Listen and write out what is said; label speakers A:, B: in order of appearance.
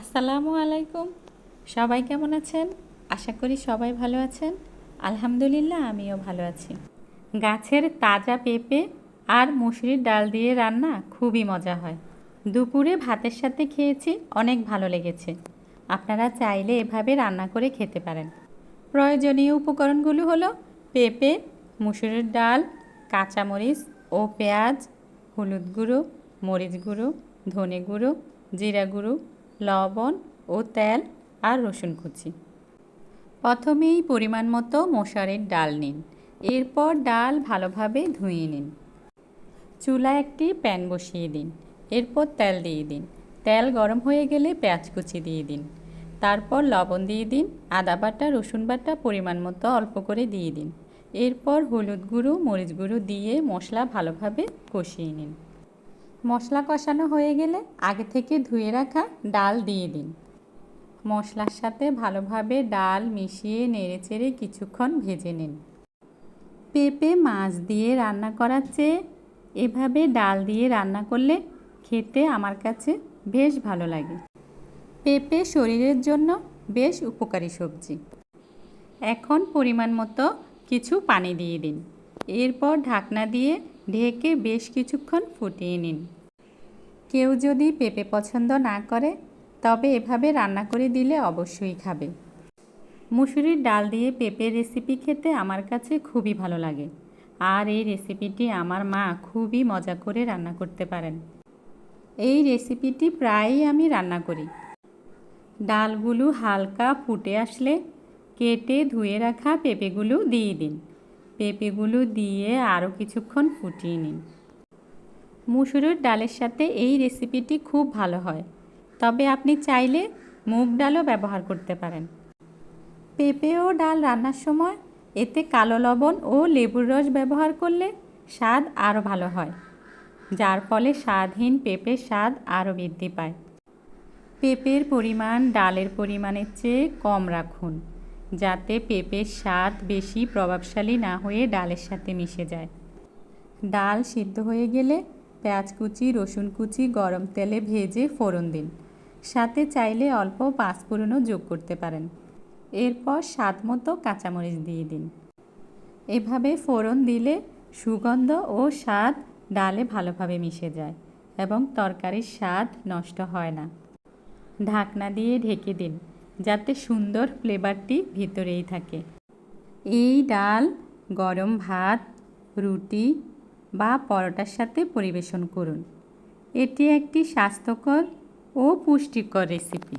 A: আসসালামু আলাইকুম। সবাই কেমন আছেন? আশা করি সবাই ভালো আছেন। আলহামদুলিল্লাহ, আমিও ভালো আছি। গাছের তাজা পেঁপে আর মুসুরির ডাল দিয়ে রান্না খুবই মজা হয়। দুপুরে ভাতের সাথে খেয়েছি, অনেক ভালো লেগেছে। আপনারা চাইলে এভাবে রান্না করে খেতে পারেন। প্রয়োজনীয় উপকরণগুলো হলো পেঁপে, মুসুরির ডাল, কাঁচামরিচ ও পেঁয়াজ, হলুদ গুঁড়ো, মরিচ গুঁড়ো, ধনে গুঁড়ো, জিরা গুঁড়ো লবণ ও তেল আর রসুন কুচি। প্রথমেই পরিমাণ মতো মশারির ডাল নিন। এরপর ডাল ভালোভাবে ধুয়ে নিন। চুলা একটি প্যান বসিয়ে দিন। এরপর তেল দিয়ে দিন। তেল গরম হয়ে গেলে পেঁয়াজ কুচি দিয়ে দিন। তারপর লবণ দিয়ে দিন। আদা বাটা, রসুন বাটা পরিমাণ মতো অল্প করে দিয়ে দিন। এরপর হলুদ গুঁড়ো, মরিচ গুঁড়ো দিয়ে মশলা ভালোভাবে কষিয়ে নিন। মশলা কষানো হয়ে গেলে আগে থেকে ধুয়ে রাখা ডাল দিয়ে দিন। মশলার সাথে ভালোভাবে ডাল মিশিয়ে নেড়েচেড়ে কিছুক্ষণ ভেজে নিন। পেঁপে, মাছ দিয়ে রান্না করার চেয়ে এভাবে ডাল দিয়ে রান্না করলে খেতে আমার কাছে বেশ ভালো লাগে। পেঁপে শরীরের জন্য বেশ উপকারী সবজি। এখন পরিমাণ মতো কিছু পানি দিয়ে দিন। এরপর ঢাকনা দিয়ে ঢেকে বেশ কিছুক্ষণ ফুটিয়ে নিন। কেউ যদি পেঁপে পছন্দ না করে, তবে এভাবে রান্না করে দিলে অবশ্যই খাবে। মুসুরির ডাল দিয়ে পেঁপের রেসিপি খেতে আমার কাছে খুবই ভালো লাগে। আর এই রেসিপিটি আমার মা খুবই মজা করে রান্না করতে পারেন। এই রেসিপিটি প্রায়ই আমি রান্না করি। ডালগুলো হালকা ফুটে আসলে কেটে ধুয়ে রাখা পেঁপেগুলো দিয়ে দিন। পেঁপেগুলো দিয়ে আরও কিছুক্ষণ ফুটিয়ে নিন। মুসুরের ডালের সাথে এই রেসিপিটি খুব ভালো হয়। তবে আপনি চাইলে মুগ ডালও ব্যবহার করতে পারেন। পেঁপে ও ডাল রান্নার সময় এতে কালো লবণ ও লেবুর রস ব্যবহার করলে স্বাদ আরও ভালো হয়, যার ফলে স্বাদহীন পেঁপের স্বাদ আরও বৃদ্ধি পায়। পেঁপের পরিমাণ ডালের পরিমাণের চেয়ে কম রাখুন। যাতে পেঁপের স্বাদ বেশি প্রভাবশালী না হয়ে ডালের সাথে মিশে যায়। ডাল সিদ্ধ হয়ে গেলে পেঁয়াজ কুচি, রসুন কুচি, গরম তেলে ভেজে ফোড়ন দিন। সাথে চাইলে অল্প পাঁচফোড়নও যোগ করতে পারেন। এরপর স্বাদ মতো কাঁচামরিচ দিয়ে দিন। এভাবে ফোড়ন দিলে সুগন্ধ ও স্বাদ ডালে ভালোভাবে মিশে যায় এবং তরকারির স্বাদ নষ্ট হয় না। ঢাকনা দিয়ে ঢেকে দিন। যাতে সুন্দর ফ্লেভারটি ভিতরেই থাকে। এই ডাল, গরম ভাত, রুটি বা পরোটার সাথে পরিবেশন করুন। এটি একটি স্বাস্থ্যকর ও পুষ্টিকর রেসিপি